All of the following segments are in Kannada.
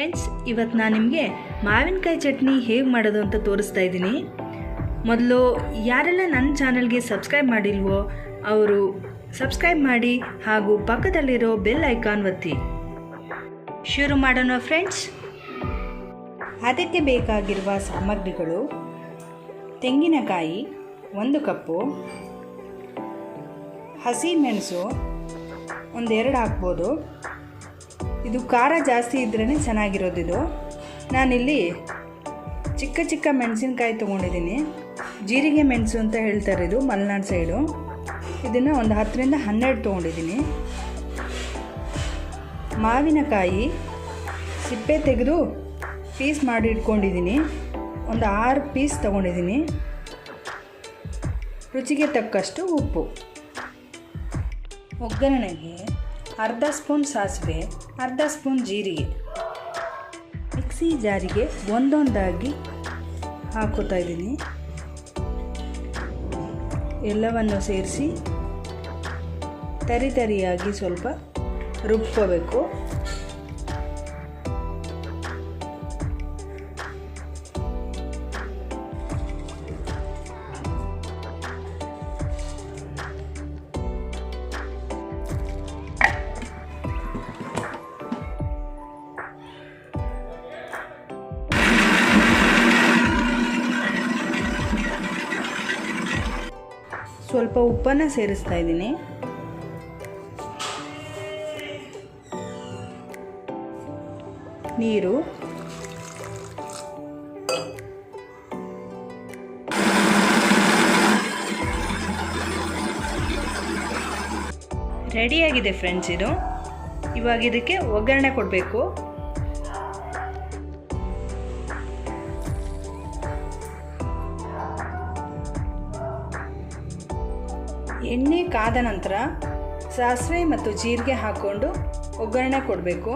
ಫ್ರೆಂಡ್ಸ್ ಇವತ್ತು ನಾನು ನಿಮಗೆ ಮಾವಿನಕಾಯಿ ಚಟ್ನಿ ಹೇಗೆ ಮಾಡೋದು ಅಂತ ತೋರಿಸ್ತಾ ಇದ್ದೀನಿ. ಮೊದಲು ಯಾರೆಲ್ಲ ನನ್ನ ಚಾನಲ್ಗೆ ಸಬ್ಸ್ಕ್ರೈಬ್ ಮಾಡಿಲ್ವೋ, ಅವರು ಸಬ್ಸ್ಕ್ರೈಬ್ ಮಾಡಿ ಹಾಗೂ ಪಕ್ಕದಲ್ಲಿರೋ ಬೆಲ್ ಐಕಾನ್ ಒತ್ತಿ. ಶುರು ಮಾಡೋಣ ಫ್ರೆಂಡ್ಸ್. ಅದಕ್ಕೆ ಬೇಕಾಗಿರುವ ಸಾಮಗ್ರಿಗಳು ತೆಂಗಿನಕಾಯಿ ಒಂದು ಕಪ್ಪು ಹಸಿಮೆಣಸು ಒಂದೆರಡು ಹಾಕ್ಬೋದು. ಇದು ಖಾರ ಜಾಸ್ತಿ ಇದ್ರೇ ಚೆನ್ನಾಗಿರೋದು ಇದು. ನಾನಿಲ್ಲಿ ಚಿಕ್ಕ ಚಿಕ್ಕ ಮೆಣಸಿನ್ಕಾಯಿ ತೊಗೊಂಡಿದ್ದೀನಿ. ಜೀರಿಗೆ ಮೆಣಸು ಅಂತ ಹೇಳ್ತಾರೆ ಇದು ಮಲೆನಾಡು ಸೈಡು. ಇದನ್ನು ಒಂದು ಹತ್ತರಿಂದ ಹನ್ನೆರಡು ತೊಗೊಂಡಿದ್ದೀನಿ. ಮಾವಿನಕಾಯಿ ಸಿಪ್ಪೆ ತೆಗೆದು ಪೀಸ್ ಮಾಡಿ ಇಟ್ಕೊಂಡಿದ್ದೀನಿ. ಒಂದು ಆರು ಪೀಸ್ ತೊಗೊಂಡಿದ್ದೀನಿ. ರುಚಿಗೆ ತಕ್ಕಷ್ಟು ಉಪ್ಪು. ಒಗ್ಗರಣೆಗೆ ಅರ್ಧ ಸ್ಪೂನ್ ಸಾಸಿವೆ, ಅರ್ಧ ಸ್ಪೂನ್ ಜೀರಿಗೆ. ಮಿಕ್ಸಿ ಜಾರಿಗೆ ಒಂದೊಂದಾಗಿ ಹಾಕುತ್ತಾ ಇದ್ದೀನಿ. ಎಲ್ಲವನ್ನು ಸೇರಿಸಿ ತರಿತರಿಯಾಗಿ ಸ್ವಲ್ಪ ರುಬ್ಕೋಬೇಕು. ಸ್ವಲ್ಪ ಉಪ್ಪನ್ನು ಸೇರಿಸ್ತಾ ಇದ್ದೀನಿ. ನೀರು. ರೆಡಿಯಾಗಿದೆ ಫ್ರೆಂಡ್ಸ್ ಇದು. ಇವಾಗ ಇದಕ್ಕೆ ಒಗ್ಗರಣೆ ಕೊಡಬೇಕು. ಎಣ್ಣೆ ಕಾದ ನಂತರ ಸಾಸಿವೆ ಮತ್ತು ಜೀರಿಗೆ ಹಾಕ್ಕೊಂಡು ಒಗ್ಗರಣೆ ಕೊಡಬೇಕು.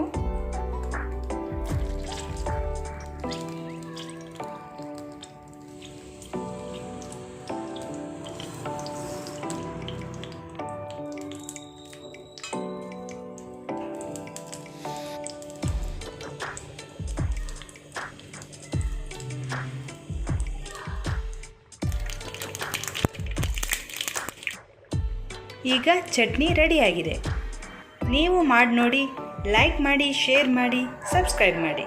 ಈಗ ಚಟ್ನಿ ರೆಡಿಯಾಗಿದೆ. ನೀವು ಮಾಡಿ ನೋಡಿ ಲೈಕ್ ಮಾಡಿ ಶೇರ್ ಮಾಡಿ ಸಬ್ಸ್ಕ್ರೈಬ್ ಮಾಡಿ.